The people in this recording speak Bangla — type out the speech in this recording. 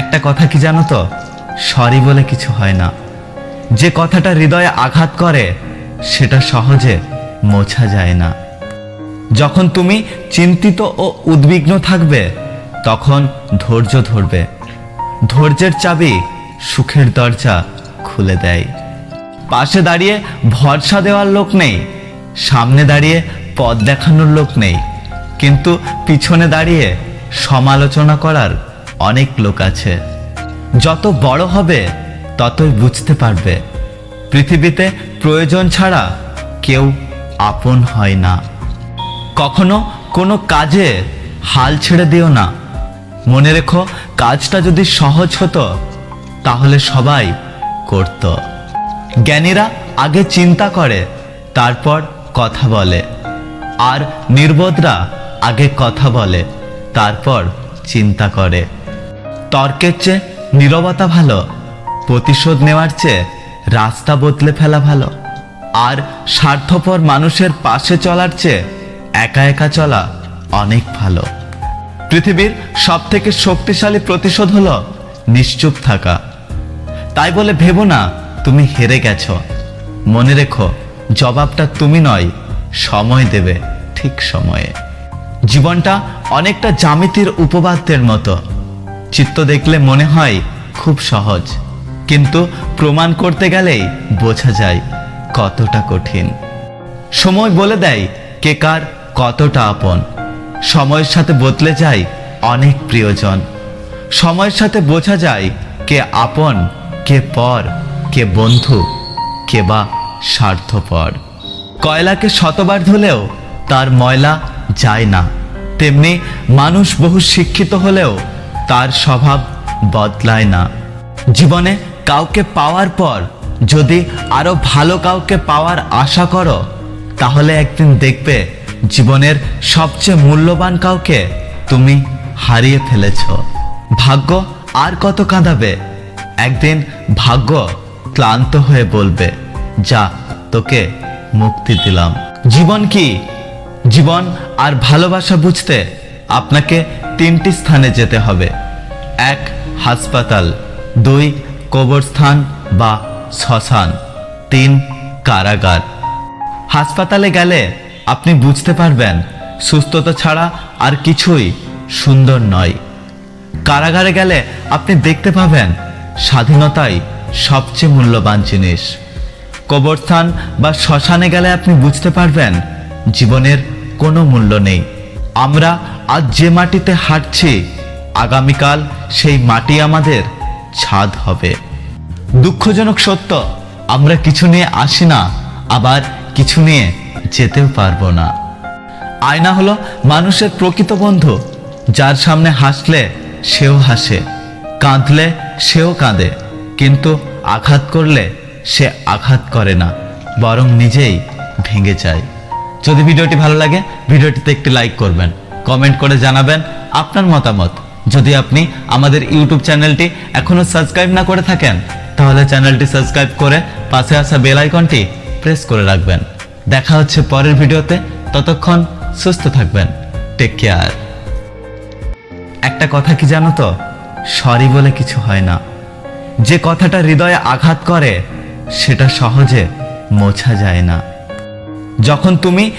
একটা কথা কি জানো তো? সরি বলে কিছু হয় না। যে কথাটা হৃদয়ে আঘাত করে, সেটা সহজে মোছা যায় না। যখন তুমি চিন্তিত ও উদ্বিগ্ন থাকবে, তখন ধৈর্য ধরবে। ধৈর্যের চাবি সুখের দরজা খুলে দেয়। পাশে দাঁড়িয়ে ভরসা দেওয়ার লোক নেই, সামনে দাঁড়িয়ে পথ দেখানোর লোক নেই। কিন্তু পিছনে দাঁড়িয়ে সমালোচনা করার অনেক লোক আছে। যত বড় হবে, ততই বুঝতে পারবে। পৃথিবীতে প্রয়োজন ছাড়া কেউ আপন হয় না। কখনো কোনো কাজে হাল ছেড়ে দিও না। মনে রেখো, কাজটা যদি সহজ হতো, তাহলে সবাই করত। জ্ঞানীরা আগে চিন্তা করে, তারপর কথা বলে। আর নির্বোধরা আগে কথা বলে, তারপর চিন্তা করে। তর্কের চেয়ে নীরবতা ভালো। প্রতিশোধ নেওয়ার চেয়ে রাস্তা বদলে ফেলা ভালো। আর স্বার্থপর মানুষের পাশে চলার চেয়ে একা একা চলা অনেক ভালো। পৃথিবীর সব থেকে শক্তিশালী প্রতিশোধ হলো নিশ্চুপ থাকা। তাই বলে ভেবো না, তুমি হেরে গেছ। মনে রেখো, জবাবটা তুমি নয়, সময় দেবে ঠিক সময়ে। জীবনটা অনেকটা জামিতির উপবাদ্যের মতো। চিত্ত দেখলে মনে হয় খুব সহজ। কিন্তু প্রমাণ করতে গেলেই বোঝা যায় কতটা কঠিন। সময় বলে দেয় কে কার কতটা আপন। সময়ের সাথে বদলে যায় অনেক প্রিয়জন। সময়ের সাথে বোঝা যায় কে আপন, কে পর, কে বন্ধু, কে বা স্বার্থপর। কয়লাকে শতবার ধুলেও তার ময়লা যায় না। তেমনি মানুষ বহু শিক্ষিত হলেও তার স্বভাব বদলায় না। জীবনে কাউকে পাওয়ার পর যদি আরও ভালো কাউকে পাওয়ার আশা করো, তাহলে একদিন দেখবে জীবনের সবচেয়ে মূল্যবান কাউকে তুমি হারিয়ে ফেলেছ। ভাগ্য আর কত কাঁদাবে? একদিন ভাগ্য ক্লান্ত হয়ে বলবে, যা, তোকে মুক্তি দিলাম। জীবন কি? জীবন আর ভালোবাসা বুঝতে আপনাকে তিনটি স্থানে যেতে হবে। এক হাসপাতাল, দুই কবরস্থান বা শ্মশান, তিন কারাগার। হাসপাতালে গেলে আপনি বুঝতে পারবেন, সুস্থতা ছাড়া আর কিছুই সুন্দর নয়। কারাগারে গেলে আপনি দেখতে পাবেন, স্বাধীনতাই সবচেয়ে মূল্যবান জিনিস। কবরস্থান বা শ্মশানে গেলে আপনি বুঝতে পারবেন, জীবনের কোনো মূল্য নেই। আমরা আজ যে মাটিতে হাঁটছি আগামীকাল সেই মাটি আমাদের ছাদ হবে। দুঃখজনক সত্য, আমরা কিছু নিয়ে আসি না, আবার কিছু নিয়ে যেতেও পারব না। আয়না হলো মানুষের প্রকৃত বন্ধু, যার সামনে হাসলে সেও হাসে, কাঁদলে সেও কাঁদে, কিন্তু আঘাত করলে সে আঘাত করে না, বরং নিজেই ভেঙে যায়। যদি ভিডিওটি ভালো লাগে, ভিডিওটিতে একটি লাইক করবেন কমেন্ট করে জানাবেন আপনার মতামত। যদি আপনি আমাদের ইউটিউব চ্যানেলটি এখনও সাবস্ক্রাইব না করে থাকেন, তাহলে চ্যানেলটি সাবস্ক্রাইব করে পাশে আসা বেল আইকনটি প্রেস করে রাখবেন। দেখা হচ্ছে পরের ভিডিওতে, ততক্ষণ সুস্থ থাকবেন। টেক কেয়ার একটা কথা কি জানো তো? সরি বলে কিছু হয় না। যে কথাটা হৃদয়ে আঘাত করে, সেটা সহজে মোছা যায় না। যখন তুমি